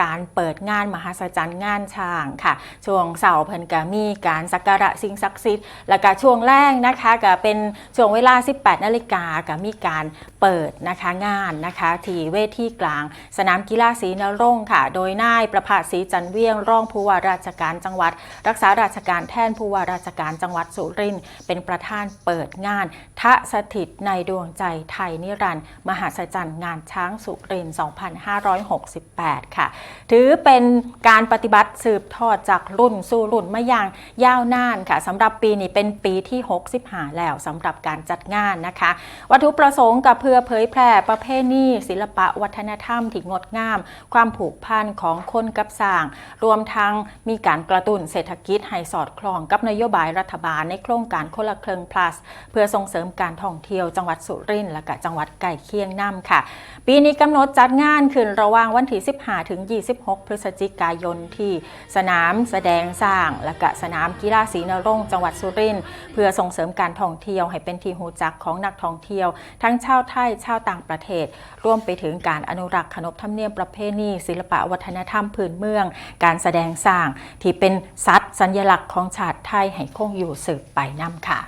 การเปิดงานมหัศจรรย์งานช้างค่ะ ช่วงเสาร์เพิ่นก็มีการสักการะสิ่งศักดิ์สิทธิ์แล้วก็ช่วงแรกนะคะก็เป็นช่วงเวลา 18 นาฬิกาก็มีการเปิดนะคะงานนะคะที่เวทีกลาง สนามกีฬาศรีนรงค์ค่ะ โดยนายประภาสศรีจันเวียงรองผู้ว่าราชการจังหวัด รักษาราชการแทนผู้ว่าราชการจังหวัดสุรินทร์เป็นประธานเปิดงานทะสถิตในดวงใจไทยนิรันดร์มหัศจรรย์งานช้างสุรินทร์2568 ค่ะถือเป็นการปฏิบัติสืบทอดจากรุ่นสู่รุ่นมาอย่างยาวนานค่ะสำหรับปีนี้เป็นปีที่ 65 แล้วสำหรับการจัดงานนะคะ วัตถุประสงค์กับเพื่อเผยแพร่ประเพณีศิลปะวัฒนธรรมที่งดงาม ความผูกพันของคนกับสร้าง รวมทั้งมีการกระตุ้นเศรษฐกิจให้สอดคล้องกับนโยบายรัฐบาลในโครงการคนละครึ่ง plus เพื่อส่งเสริมการท่องเที่ยวจังหวัดสุรินทร์และก็จังหวัดใกล้เคียงน้ำค่ะ ปีนี้กำหนดจัดงานขึ้นระหว่างวันที่ 15 ถึง26 พฤศจิกายนที่สนามแสดงสร้าง และก็สนามกีฬาศรีนรงค์จังหวัดสุรินทร์เพื่อส่งเสริมการท่องเที่ยวให้เป็นที่หูจักของนักท่องเที่ยว ทั้งชาวไทยชาวต่างประเทศ ร่วมไปถึงการอนุรักษ์ขนบธรรมเนียมประเพณีศิลปะวัฒนธรรมพื้นเมือง การแสดงสร้างที่เป็นสัตว์สัญลักษณ์ของชาติไทยให้คงอยู่สืบไปน้ำค่ะ